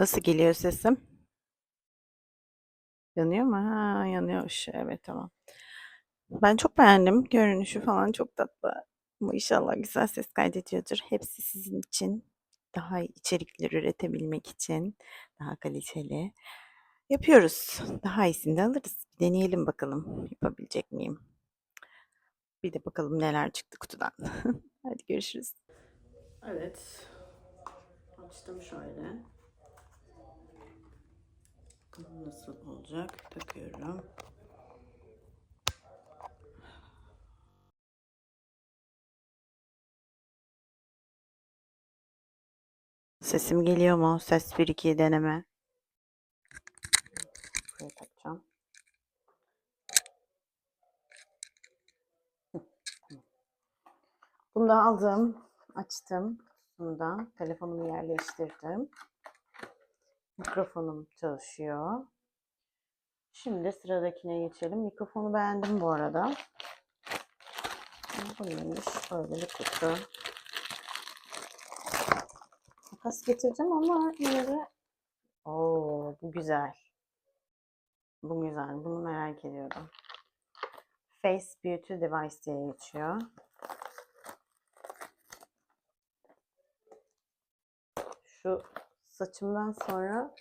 Nasıl geliyor sesim? Yanıyor mu? Ha, yanıyor. Evet tamam. Ben çok beğendim. Görünüşü falan çok tatlı. Ama inşallah güzel ses kaydediyordur. Hepsi sizin için. Daha iyi içerikler üretebilmek için. Daha kaliteli. Yapıyoruz. Daha iyisini de alırız. Deneyelim bakalım. Yapabilecek miyim? Bir de bakalım neler çıktı kutudan. Hadi görüşürüz. Evet. Açtım şöyle. Nasıl olacak. Takıyorum. Sesim geliyor mu? Ses 1 2 deneme. Buraya takacağım. Bunu da aldım. Açtım. Kutusundan. Telefonumu yerleştirdim. Mikrofonum çalışıyor. Şimdi sıradakine geçelim. Mikrofonu beğendim bu arada. Bu neymiş? Böyle bir kutu. Makas getirdim ama yine de Oo, bu güzel. Bu güzel. Bunu merak ediyorum. Face Beauty Device diye geçiyor. Şu saçımdan sonra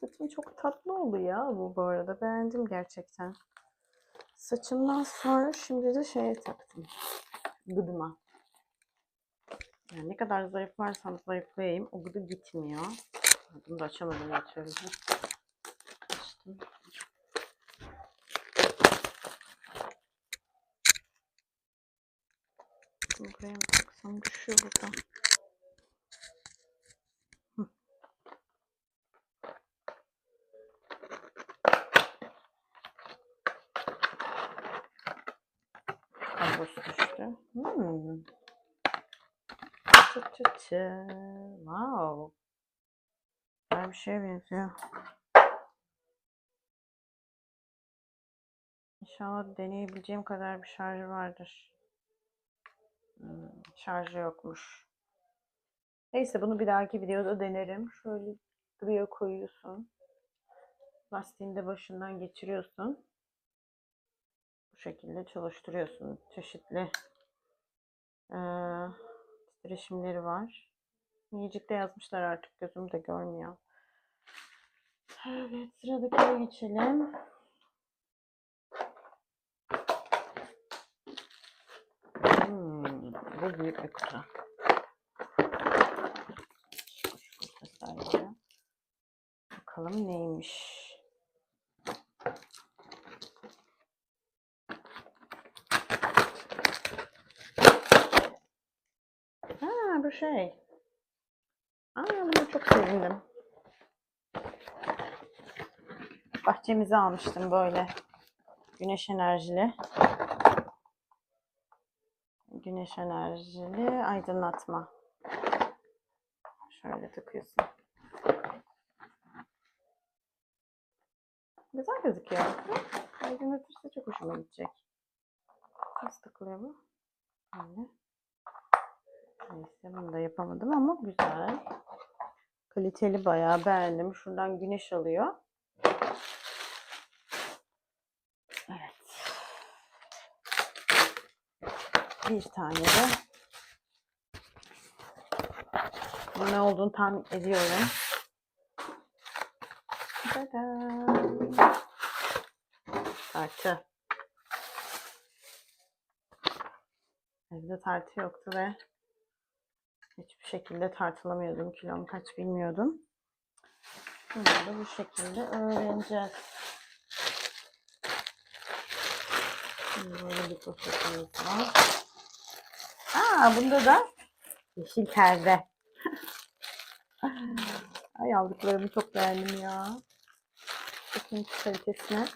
saçım çok tatlı oldu ya bu bu arada. Beğendim gerçekten. Saçımdan sonra şimdi de şeye taktım. Gıdıma. Yani ne kadar zayıflarsam zayıflayayım o gıdı gitmiyor. Bunu da açamadım yatıyorum. Açtım. Buraya mı taksam düşüyor burada. Düştü. Hmm. Çı çı çı. Wow. Güzel bir şeye benziyor. İnşallah deneyebileceğim kadar bir şarjı vardır. Hmm, şarjı yokmuş. Neyse bunu bir dahaki videoda denerim. Şöyle buraya koyuyorsun. Lastiğini de başından geçiriyorsun. Bu şekilde çalıştırıyorsun. Çeşitli eee titreşimleri var. Yiyecekte yazmışlar artık gözüm de görmüyor. Evet sıradakine geçelim. Hmm, bu büyük bir kutu. Bakalım neymiş. Ha bu şey. Aa bunu çok sevindim. Bahçemize almıştım böyle. Güneş enerjili. Güneş enerjili aydınlatma. Şöyle takıyorsun. Güzel gözüküyor. Aydınlatırsa çok hoşuma gidecek. Nasıl takılıyor bu? Böyle. Neyse bunu da yapamadım ama güzel. Kaliteli bayağı beğendim. Şuradan güneş alıyor. Evet. Bir tane de bunun ne olduğunu tahmin ediyorum. Tartı. Evde tartı yoktu ve hiçbir şekilde tartılamıyordum. Kilom kaç bilmiyordum. Bunları bu şekilde öğreneceğiz. Böyle bir poşetimiz var. Aa bunda da yeşil perde. Ay aldıklarımı çok beğendim ya. Bakın kalitesine.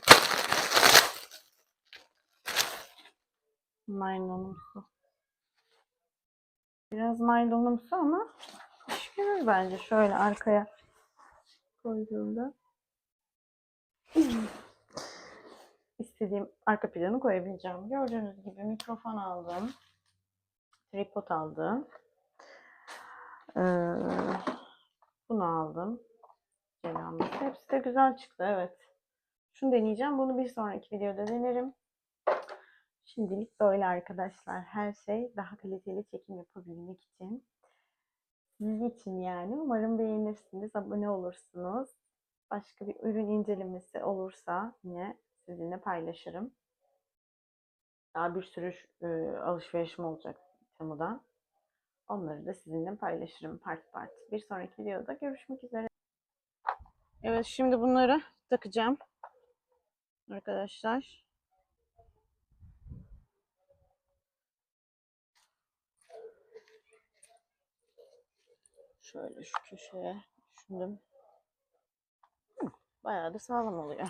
Naylonumsu. Biraz naylonumsu ama iş görür bence şöyle arkaya koyduğumda. İstediğim arka planı koyabileceğim. Gördüğünüz gibi mikrofon aldım. Tripod aldım. Ee, bunu aldım. Celanması. Hepsi de güzel çıktı evet. Şunu deneyeceğim. Bunu bir sonraki videoda denerim. Şimdilik böyle arkadaşlar. Her şey daha kaliteli çekim yapabilmek için. Sizin için yani. Umarım beğenirsiniz. Abone olursunuz. Başka bir ürün incelemesi olursa yine sizinle paylaşırım. Daha bir sürü e, alışverişim olacak Temu'dan. Onları da sizinle paylaşırım part part. Bir sonraki videoda görüşmek üzere. Evet şimdi bunları takacağım. Arkadaşlar. Şöyle şu köşeye düşündüm. Bayağı da sağlam oluyor.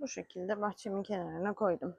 Bu şekilde bahçemin kenarına koydum.